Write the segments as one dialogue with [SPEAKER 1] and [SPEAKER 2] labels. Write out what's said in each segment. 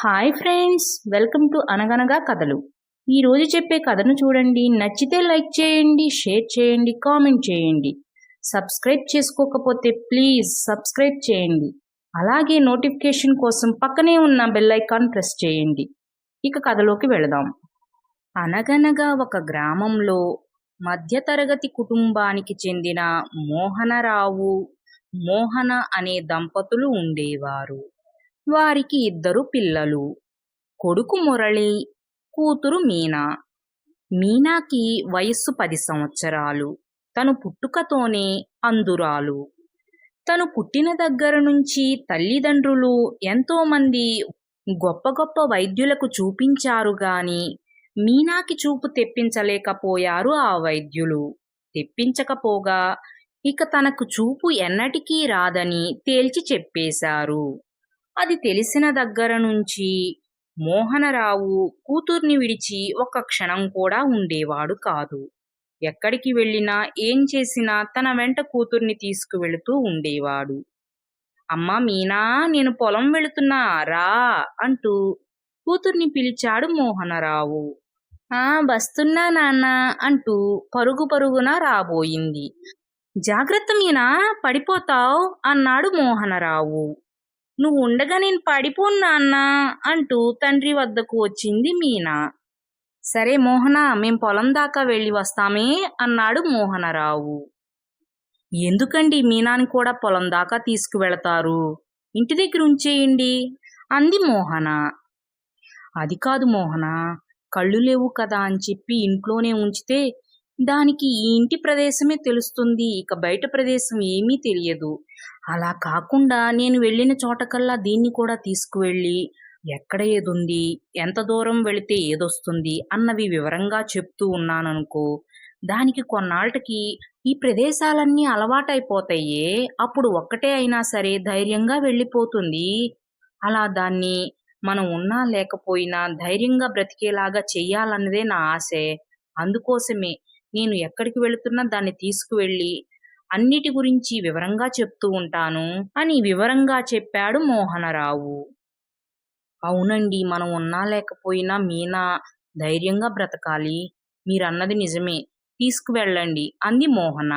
[SPEAKER 1] Hi friends welcome to అనగనగా కథలు ఈరోజు చెప్పే కథను చూడండి. నచ్చితే లైక్ చేయండి షేర్ చేయండి కామెంట్ చేయండి. సబ్స్క్రైబ్ చేసుకోకపోతే ప్లీజ్ సబ్స్క్రైబ్ చేయండి. అలాగే నోటిఫికేషన్ కోసం పక్కనే ఉన్న బెల్ ఐకాన్ ప్రెస్ చేయండి. ఇక కథలోకి వెళదాం. అనగనగా ఒక గ్రామంలో మధ్యతరగతి కుటుంబానికి చెందిన మోహనరావు మోహన అనే దంపతులు ఉండేవారు. వారికి ఇద్దరు పిల్లలు. కొడుకు మురళి కూతురు మీనా. మీనాకి వయస్సు పది సంవత్సరాలు. తను పుట్టుకతోనే అందురాలు తను పుట్టిన దగ్గర నుంచి తల్లిదండ్రులు ఎంతోమంది గొప్ప గొప్ప వైద్యులకు చూపించారు గాని మీనాకి చూపు తెప్పించలేకపోయారు ఆ వైద్యులు. తెప్పించకపోగా ఇక తనకు చూపు ఎన్నటికీ రాదని తేల్చి చెప్పేశారు. అది తెలిసిన దగ్గర నుంచి మోహనరావు కూతుర్ని విడిచి ఒక్క క్షణం కూడా ఉండేవాడు కాదు. ఎక్కడికి వెళ్ళినా ఏం చేసినా తన వెంట కూతుర్ని తీసుకువెళుతూ ఉండేవాడు. అమ్మా మీనా నేను పొలం వెళుతున్నా రా అంటూ కూతుర్ని పిలిచాడు మోహనరావు. ఆ వస్తున్నా నాన్న అంటూ పరుగు పరుగున రాబోయింది. జాగ్రత్త మీనా పడిపోతావ్ అన్నాడు మోహనరావు. నువ్వు ఉండగా నేను పడిపోను అంటూ తండ్రి వద్దకు వచ్చింది మీనా. సరే మోహన మేం పొలం దాకా వెళ్ళి వస్తామే అన్నాడు మోహనరావు. ఎందుకండి మీనాని కూడా పొలం దాకా తీసుకువెళతారు? ఇంటి దగ్గర ఉంచేయండి అంది మోహన. అది కాదు మోహన కళ్ళు లేవు కదా అని చెప్పి ఇంట్లోనే ఉంచితే దానికి ఈ ఇంటి ప్రదేశమే తెలుస్తుంది. ఇక బయట ప్రదేశం ఏమీ తెలియదు. అలా కాకుండా నేను వెళ్ళిన చోటకల్లా దీన్ని కూడా తీసుకువెళ్ళి ఎక్కడ ఏదుంది? ఎంత దూరం వెళితే ఏదొస్తుంది? అన్నవి వివరంగా చెప్తూ ఉన్నాననుకో దానికి కొన్నాళ్ళకి ఈ ప్రదేశాలన్నీ అలవాటైపోతాయే. అప్పుడు ఒక్కటే అయినా సరే ధైర్యంగా వెళ్ళిపోతుంది. అలా దాన్ని మనం ఉన్నా లేకపోయినా ధైర్యంగా బ్రతికేలాగా చెయ్యాలన్నదే నా ఆశే. అందుకోసమే నేను ఎక్కడికి వెళుతున్నా దాన్ని తీసుకువెళ్ళి అన్నిటి గురించి వివరంగా చెప్తూ ఉంటాను అని వివరంగా చెప్పాడు మోహనరావు. అవునండి మనం ఉన్నా లేకపోయినా మీనా ధైర్యంగా బ్రతకాలి. మీరన్నది నిజమే. తీసుకువెళ్ళండి అంది మోహన.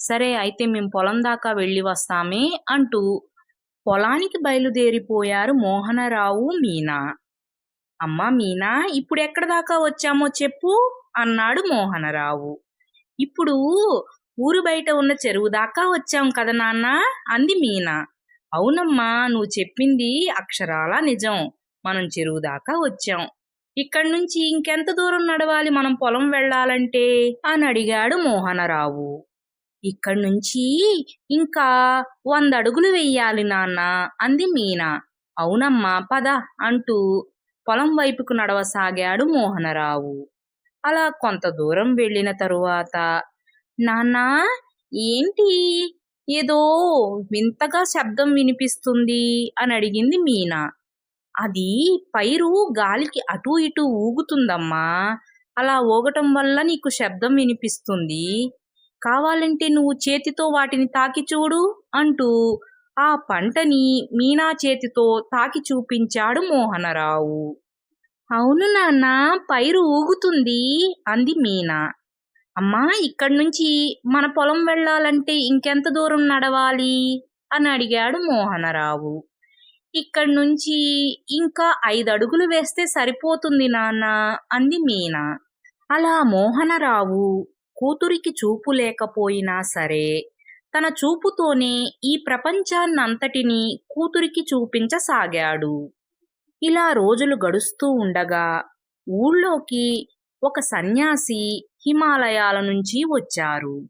[SPEAKER 1] సరే అయితే మేం పొలం దాకా వెళ్ళి వస్తామే అంటూ పొలానికి బయలుదేరిపోయారు మోహనరావు మీనా. అమ్మా మీనా ఇప్పుడు ఎక్కడ దాకా వచ్చామో చెప్పు. అన్నాడు మోహనరావు. ఇప్పుడు ఊరు బయట ఉన్న చెరువు దాకా వచ్చాం కదా నాన్న అంది మీనా. అవునమ్మా నువ్వు చెప్పింది అక్షరాలా నిజం. మనం చెరువు దాకా వచ్చాం. ఇక్కడి నుంచి ఇంకెంత దూరం నడవాలి మనం పొలం వెళ్ళాలంటే? అని అడిగాడు మోహనరావు. ఇక్కడి నుంచి ఇంకా వంద అడుగులు వెయ్యాలి నాన్న అంది మీనా. అవునమ్మా పద అంటూ పొలం వైపుకు నడవసాగాడు మోహనరావు. అలా కొంత దూరం వెళ్ళిన తరువాత నాన్నా ఏంటి? ఏదో వింతగా శబ్దం వినిపిస్తుంది అని అడిగింది మీనా. అది పైరు గాలికి అటు ఇటు ఊగుతుందమ్మా. అలా ఊగటం వల్ల నీకు శబ్దం వినిపిస్తుంది. కావాలంటే నువ్వు చేతితో వాటిని తాకి చూడు అంటూ ఆ పంటని మీనా చేతితో తాకి చూపించాడు మోహనరావు. అవును నాన్న పైరు ఊగుతుంది అంది మీనా. అమ్మా ఇక్కడి నుంచి మన పొలం వెళ్ళాలంటే ఇంకెంత దూరం నడవాలి? అని అడిగాడు మోహనరావు. ఇక్కడి నుంచి ఇంకా ఐదు అడుగులు వేస్తే సరిపోతుంది నాన్న అంది మీనా. అలా మోహనరావు కూతురికి చూపు లేకపోయినా సరే తన చూపుతోనే ఈ ప్రపంచాన్నంతటినీ కూతురికి చూపించసాగాడు. ఇలా రోజులు గడుస్తూ ఉండగా ఊళ్ళోకి ఒక సన్యాసి హిమాలయాల నుంచి వచ్చారు.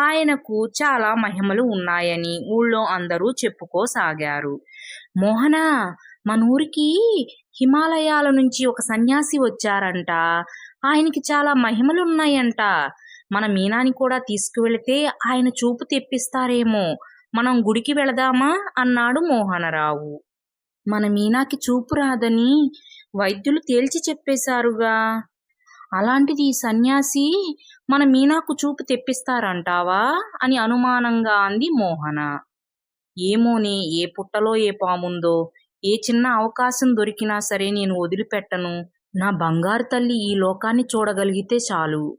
[SPEAKER 1] ఆయనకు చాలా మహిమలు ఉన్నాయని ఊళ్ళో అందరూ చెప్పుకోసాగారు. మోహన మన ఊరికి హిమాలయాల నుంచి ఒక సన్యాసి వచ్చారంట. ఆయనకి చాలా మహిమలు ఉన్నాయంట. మన మీనాని కూడా తీసుకువెళితే ఆయన చూపు తెప్పిస్తారేమో. మనం గుడికి వెళదామా? అన్నాడు మోహనరావు. మన మీనాకి చూపు రాదని వైద్యులు తేల్చి చెప్పేశారుగా. అలాంటిది ఈ సన్యాసి మన మీనాకు చూపు తెప్పిస్తారంటావా? అని అనుమానంగా అంది మోహన. ఏమోనే ఏ పుట్టలో ఏ పాముందో ఏ చిన్న అవకాశం దొరికినా సరే నేను వదిలిపెట్టను. నా బంగారు తల్లి ఈ లోకాన్ని చూడగలిగితే చాలు.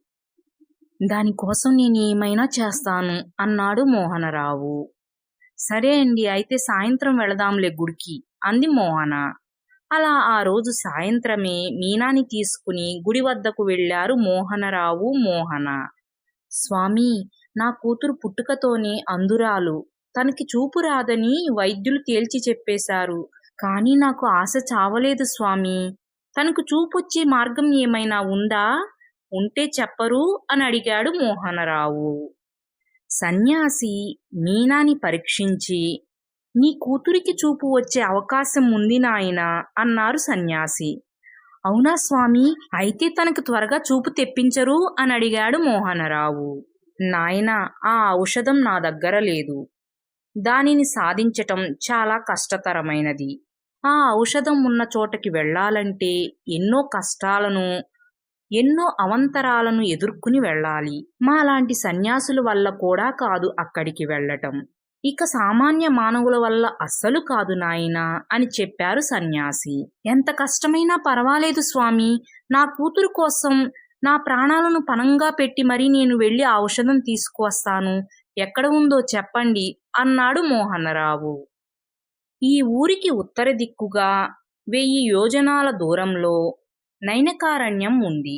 [SPEAKER 1] దానికోసం నేను ఏమైనా చేస్తాను అన్నాడు మోహనరావు. సరే అండి అయితే సాయంత్రం వెళదాంలే గుడికి. అంది మోహన. అలా ఆ రోజు సాయంత్రమే మీనాని తీసుకుని గుడి వద్దకు వెళ్ళారు మోహనరావు మోహన. స్వామి నా కూతురు పుట్టుకతోనే అందురాలు తనకి చూపు రాదని వైద్యులు తేల్చి చెప్పేశారు. కానీ నాకు ఆశ చావలేదు స్వామి. తనకు చూపొచ్చే మార్గం ఏమైనా ఉందా? ఉంటే చెప్పరు అని అడిగాడు మోహనరావు. సన్యాసి మీనాని పరీక్షించి నీ కూతురికి చూపు వచ్చే అవకాశం ఉంది నాయనా అన్నారు సన్యాసి. అవునా స్వామి? అయితే తనకు త్వరగా చూపు తెప్పించరు అని అడిగాడు మోహనరావు. నాయనా ఆ ఔషధం నా దగ్గర లేదు. దానిని సాధించటం చాలా కష్టతరమైనది. ఆ ఔషధం ఉన్న చోటకి వెళ్ళాలంటే ఎన్నో కష్టాలను ఎన్నో అవంతరాలను ఎదుర్కొని వెళ్ళాలి. మాలాంటి సన్యాసుల వల్ల కూడా కాదు అక్కడికి వెళ్ళటం. ఇక సామాన్య మానవుల వల్ల అస్సలు కాదు నాయనా అని చెప్పారు సన్యాసి. ఎంత కష్టమైనా పర్వాలేదు స్వామి. నా కూతురు కోసం నా ప్రాణాలను పణంగా పెట్టి మరీ నేను వెళ్ళి ఆ ఔషధం తీసుకువస్తాను. ఎక్కడ ఉందో చెప్పండి అన్నాడు మోహనరావు. ఈ ఊరికి ఉత్తర దిక్కుగా వెయ్యి యోజనాల దూరంలో నైనకారణ్యం ఉంది.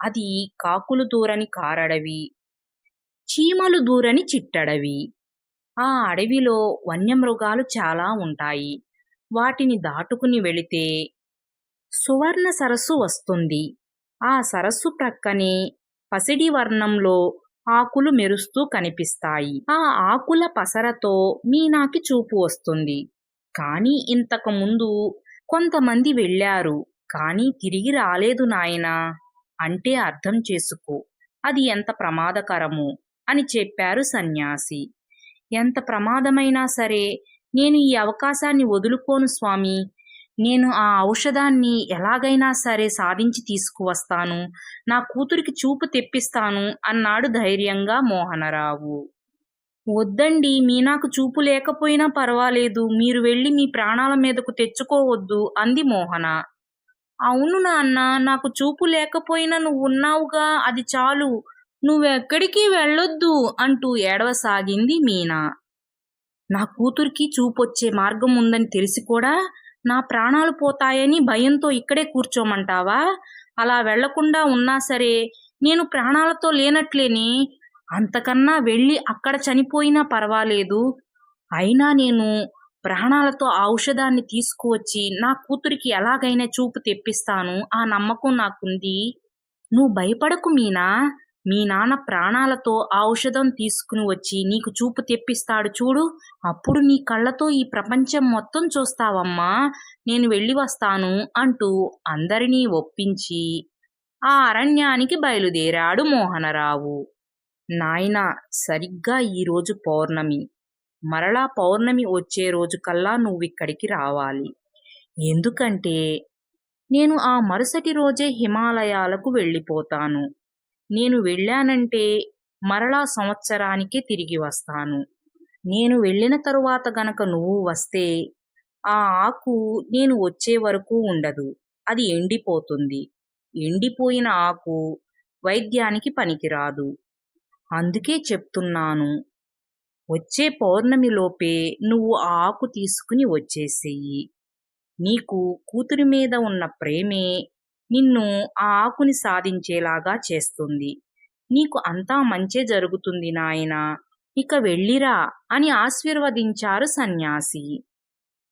[SPEAKER 1] అది కాకులు దూరని కారడవి చీమలు దూరని చిట్టడవి. ఆ అడవిలో వన్యమృగాలు చాలా ఉంటాయి. వాటిని దాటుకుని వెళితే సువర్ణ సరస్సు వస్తుంది. ఆ సరస్సు ప్రక్కనే పసిడి వర్ణంలో ఆకులు మెరుస్తూ కనిపిస్తాయి. ఆ ఆకుల పసరతో మీనాకి చూపు వస్తుంది. కానీ ఇంతకు ముందు కొంతమంది వెళ్ళారు. కానీ తిరిగి రాలేదు నాయనా. అంటే అర్థం చేసుకో. అది ఎంత ప్రమాదకరము అని చెప్పారు సన్యాసి. ఎంత ప్రమాదమైనా సరే నేను ఈ అవకాశాన్ని వదులుకోను స్వామి. నేను ఆ ఔషధాన్ని ఎలాగైనా సరే సాధించి తీసుకువస్తాను. నా కూతురికి చూపు తెప్పిస్తాను అన్నాడు ధైర్యంగా మోహనరావు. వద్దండి మీ నాకు చూపు లేకపోయినా పర్వాలేదు. మీరు వెళ్ళి మీ ప్రాణాల మీదకు తెచ్చుకోవద్దు అంది మోహన. అవును నాన్న నాకు చూపు లేకపోయినా నువ్వు ఉన్నావుగా అది చాలు. నువ్వెక్కడికి వెళ్ళొద్దు అంటూ ఏడవసాగింది మీనా. నా కూతురికి చూపొచ్చే మార్గం ఉందని తెలిసి కూడా నా ప్రాణాలు పోతాయని భయంతో ఇక్కడే కూర్చోమంటావా? అలా వెళ్ళకుండా ఉన్నా సరే నేను ప్రాణాలతో లేనట్లేని అంతకన్నా వెళ్ళి అక్కడ చనిపోయినా పర్వాలేదు. అయినా నేను ప్రాణాలతో ఔషధాన్ని తీసుకువచ్చి నా కూతురికి ఎలాగైనా చూపు తెప్పిస్తాను ఆ నమ్మకం నాకుంది. నువ్వు భయపడకు మీనా. మీ నాన్న ప్రాణాలతో ఆ ఔషధం తీసుకుని వచ్చి నీకు చూపు తెప్పిస్తాడు చూడు. అప్పుడు నీ కళ్ళతో ఈ ప్రపంచం మొత్తం చూస్తావమ్మా. నేను వెళ్ళి వస్తాను అంటూ అందరినీ ఒప్పించి ఆ అరణ్యానికి బయలుదేరాడు మోహనరావు. నాయనా సరిగ్గా ఈరోజు పౌర్ణమి. మరలా పౌర్ణమి వచ్చే రోజు కల్లా నువ్విక్కడికి రావాలి. ఎందుకంటే నేను ఆ మరుసటి రోజే హిమాలయాలకు వెళ్ళిపోతాను. నేను వెళ్ళానంటే మరలా సంవత్సరానికే తిరిగి వస్తాను. నేను వెళ్ళిన తరువాత గనక నువ్వు వస్తే ఆ ఆకు నేను వచ్చే వరకు ఉండదు. అది ఎండిపోతుంది. ఎండిపోయిన ఆకు వైద్యానికి పనికిరాదు. అందుకే చెప్తున్నాను. వచ్చే పౌర్ణమిలోపే నువ్వు ఆ ఆకు తీసుకుని వచ్చేసేయి. నీకు కూతురి మీద ఉన్న ప్రేమే నిన్ను ఆ ఆకుని సాధించేలాగా చేస్తుంది. నీకు అంతా మంచే జరుగుతుంది నాయనా. ఇక వెళ్ళిరా అని ఆశీర్వదించారు సన్యాసి.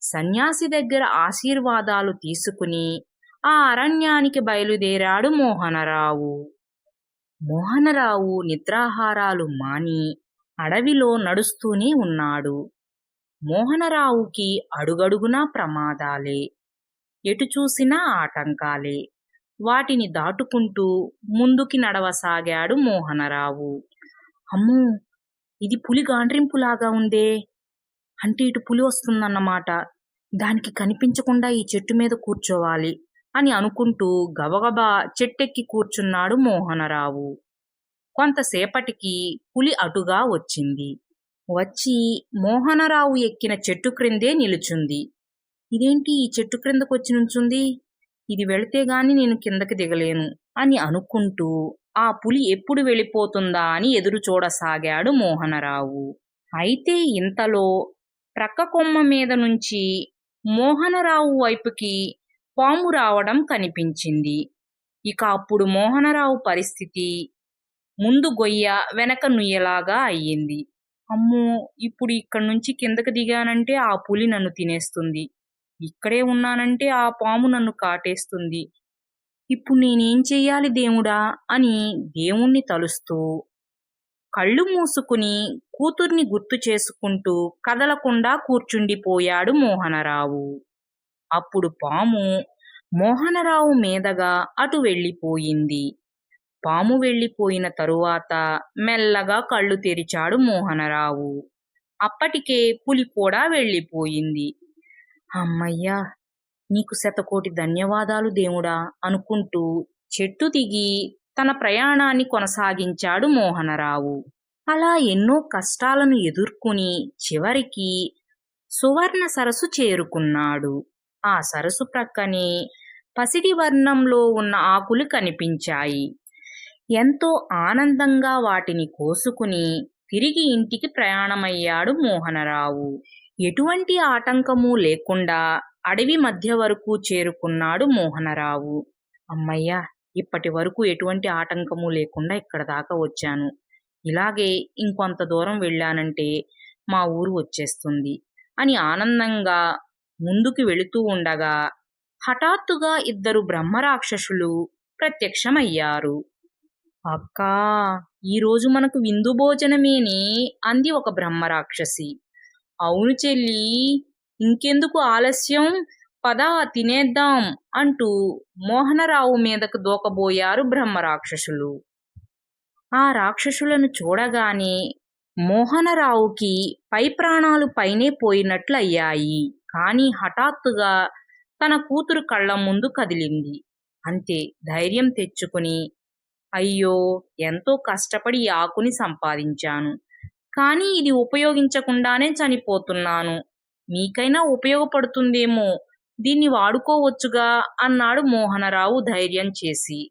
[SPEAKER 1] సన్యాసి దగ్గర ఆశీర్వాదాలు తీసుకుని ఆ అరణ్యానికి బయలుదేరాడు మోహనరావు. మోహనరావు నిద్రాహారాలు మాని అడవిలో నడుస్తూనే ఉన్నాడు. మోహనరావుకి అడుగడుగునా ప్రమాదాలే. ఎటు చూసినా ఆటంకాలే. వాటిని దాటుకుంటూ ముందుకి నడవసాగాడు మోహనరావు. అమ్మో ఇది పులి గాండ్రింపులాగా ఉందే. అంటే ఇటు పులి వస్తుందన్నమాట. దానికి కనిపించకుండా ఈ చెట్టు మీద కూర్చోవాలి అని అనుకుంటూ గబగబా చెట్టెక్కి కూర్చున్నాడు మోహనరావు. కొంతసేపటికి పులి అటుగా వచ్చింది. వచ్చి మోహనరావు ఎక్కిన చెట్టు క్రిందే నిలుచుంది. ఇదేంటి ఈ చెట్టు క్రిందకొచ్చి నుంచుంది? ఇది వెళితే గాని నేను కిందకి దిగలేను అని అనుకుంటూ ఆ పులి ఎప్పుడు వెళ్ళిపోతుందా అని ఎదురు చూడసాగాడు మోహనరావు. అయితే ఇంతలో ప్రక్క కొమ్మ మీద నుంచి మోహనరావు వైపుకి పాము రావడం కనిపించింది. ఇక అప్పుడు మోహనరావు పరిస్థితి ముందు గొయ్య వెనక నుయ్యలాగా అయ్యింది. అమ్మో! ఇప్పుడు ఇక్కడి నుంచి కిందకి దిగానంటే ఆ పులి నన్ను తినేస్తుంది. ఇక్కడే ఉన్నానంటే ఆ పాము నన్ను కాటేస్తుంది. ఇప్పుడు నేనేం చెయ్యాలి దేవుడా? అని దేవుణ్ణి తలుస్తూ కళ్ళు మూసుకుని కూతుర్ని గుర్తు చేసుకుంటూ కదలకుండా కూర్చుండిపోయాడు మోహనరావు. అప్పుడు పాము మోహనరావు మీదగా అటు వెళ్ళిపోయింది. పాము వెళ్ళిపోయిన తరువాత మెల్లగా కళ్ళు తెరిచాడు మోహనరావు. అప్పటికే పులి కూడా వెళ్ళిపోయింది. అమ్మయ్యా నీకు శతకోటి ధన్యవాదాలు దేవుడా అనుకుంటూ చెట్టు దిగి తన ప్రయాణాన్ని కొనసాగించాడు మోహనరావు. అలా ఎన్నో కష్టాలను ఎదుర్కొని చివరికి సువర్ణ సరస్సు చేరుకున్నాడు. ఆ సరస్సు ప్రక్కనే పసిడి వర్ణంలో ఉన్న ఆకులు కనిపించాయి. ఎంతో ఆనందంగా వాటిని కోసుకుని తిరిగి ఇంటికి ప్రయాణమయ్యాడు మోహనరావు. ఎటువంటి ఆటంకము లేకుండా అడవి మధ్య వరకు చేరుకున్నాడు మోహనరావు. అమ్మయ్య ఇప్పటి వరకు ఎటువంటి ఆటంకము లేకుండా ఇక్కడ దాకా వచ్చాను. ఇలాగే ఇంకొంత దూరం వెళ్ళానంటే మా ఊరు వచ్చేస్తుంది అని ఆనందంగా ముందుకు వెళుతూ ఉండగా హఠాత్తుగా ఇద్దరు బ్రహ్మరాక్షసులు ప్రత్యక్షమయ్యారు. అక్కా ఈరోజు మనకు విందు భోజనమేనే అంది ఒక బ్రహ్మరాక్షసి. అవును చెల్లి. ఇంకెందుకు ఆలస్యం? పద తినేద్దాం అంటూ మోహనరావు మీదకు దూకబోయారు బ్రహ్మరాక్షసులు ఆ రాక్షసులను చూడగానే మోహనరావుకి పై ప్రాణాలు పైనే పోయినట్లు అయ్యాయి కానీ హఠాత్తుగా తన కూతురు కళ్ళ ముందు కదిలింది. అంతే ధైర్యం తెచ్చుకుని అయ్యో ఎంతో కష్టపడి ఆకుని సంపాదించాను. కానీ ఇది ఉపయోగించకుండానే చనిపోతున్నాను. మీకైనా ఉపయోగపడుతుందేమో. దీన్ని వాడుకోవచ్చుగా అన్నాడు మోహనరావు ధైర్యం చేసి.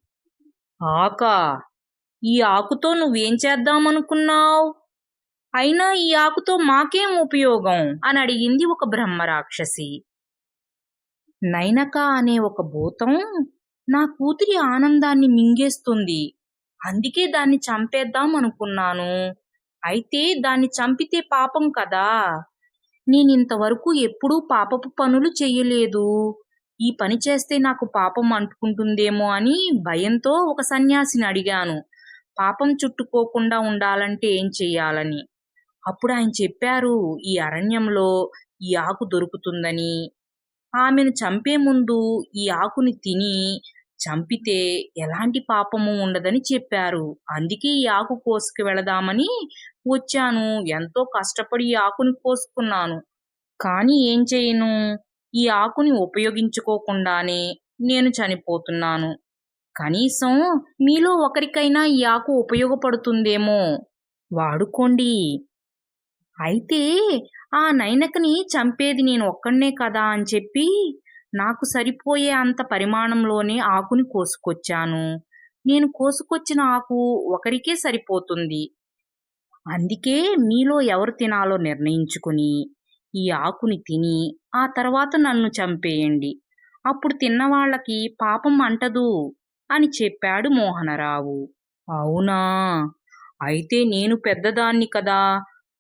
[SPEAKER 1] ఆకా ఈ ఆకుతో నువ్వేం చేద్దామనుకున్నావు? అయినా ఈ ఆకుతో మాకేం ఉపయోగం? అని అడిగింది ఒక బ్రహ్మరాక్షసి. నైనక అనే ఒక భూతం నా కూతురి ఆనందాన్ని మింగేస్తుంది. అందుకే దాన్ని చంపేద్దాం అనుకున్నాను అయితే దాన్ని చంపితే పాపం కదా. నేనింతవరకు ఎప్పుడూ పాపపు పనులు చెయ్యలేదు ఈ పని చేస్తే నాకు పాపం అంటుకుంటుందేమో అని భయంతో ఒక సన్యాసిని అడిగాను. పాపం చుట్టుకోకుండా ఉండాలంటే ఏం చెయ్యాలని అప్పుడు ఆయన చెప్పారు ఈ అరణ్యంలో ఈ ఆకు దొరుకుతుందని. ఆమెను చంపే ముందు ఈ ఆకుని తిని చంపితే ఎలాంటి పాపము ఉండదని చెప్పారు. అందుకే ఈ ఆకు కోసుకు వెళదామని వచ్చాను. ఎంతో కష్టపడి ఈ ఆకుని కోసుకున్నాను. కానీ ఏం చేయను? ఈ ఆకుని ఉపయోగించుకోకుండానే నేను చనిపోతున్నాను. కనీసం మీలో ఒకరికైనా ఈ ఆకు ఉపయోగపడుతుందేమో? వాడుకోండి. అయితే ఆ నైనకని చంపేది నేను ఒక్కనే కదా అని చెప్పి నాకు సరిపోయే అంత పరిమాణంలోనే ఆకుని కోసుకొచ్చాను. నేను కోసుకొచ్చిన ఆకు ఒకరికే సరిపోతుంది. అందుకే మీలో ఎవరు తినాలో నిర్ణయించుకుని ఈ ఆకుని తిని ఆ తర్వాత నన్ను చంపేయండి. అప్పుడు తిన్నవాళ్ళకి పాపం అంటదు అని చెప్పాడు మోహనరావు. అవునా? అయితే నేను పెద్దదాన్ని కదా.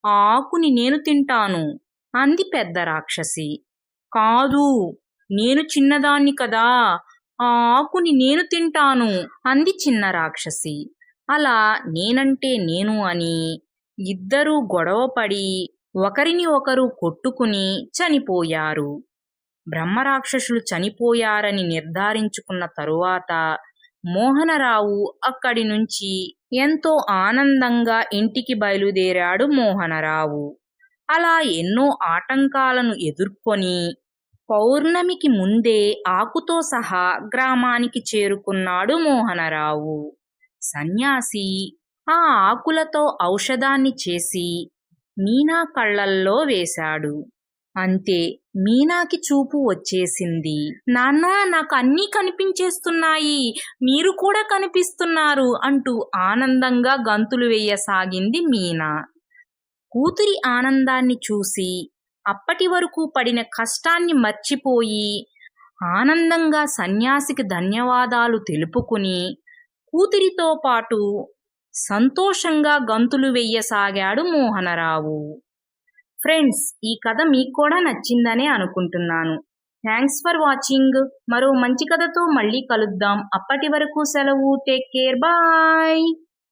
[SPEAKER 1] ఆ ఆకుని నేను తింటాను అంది పెద్ద రాక్షసి. కాదు నేను చిన్నదాన్ని కదా. ఆ ఆకుని నేను తింటాను అంది చిన్న రాక్షసి. అలా నేనంటే నేను అని ఇద్దరూ గొడవపడి ఒకరిని ఒకరు కొట్టుకుని చనిపోయారు. బ్రహ్మరాక్షసులు చనిపోయారని నిర్ధారించుకున్న తరువాత మోహనరావు అక్కడి నుంచి ఎంతో ఆనందంగా ఇంటికి బయలుదేరాడు మోహనరావు. అలా ఎన్నో ఆటంకాలను ఎదుర్కొని పౌర్ణమికి ముందే ఆకుతో సహా గ్రామానికి చేరుకున్నాడు మోహనరావు. సన్యాసి ఆ ఆకులతో ఔషధాన్ని చేసి మీనా కళ్ళల్లో వేశాడు. అంతే మీనాకి చూపు వచ్చేసింది. నాన్న నాకు అన్నీ కనిపించేస్తున్నాయి. మీరు కూడా కనిపిస్తున్నారు అంటూ ఆనందంగా గంతులు వేయసాగింది మీనా. కూతురి ఆనందాన్ని చూసి అప్పటి వరకు పడిన కష్టాన్ని మర్చిపోయి ఆనందంగా సన్యాసికి ధన్యవాదాలు తెలుపుకుని కూతురితో పాటు సంతోషంగా గంతులు వెయ్యసాగాడు మోహనరావు. ఫ్రెండ్స్ ఈ కథ మీకు కూడా నచ్చిందనే అనుకుంటున్నాను. Thanks for watching. మరో మంచి కథతో మళ్ళీ కలుద్దాం. అప్పటి వరకు సెలవు. Take care. బాయ్.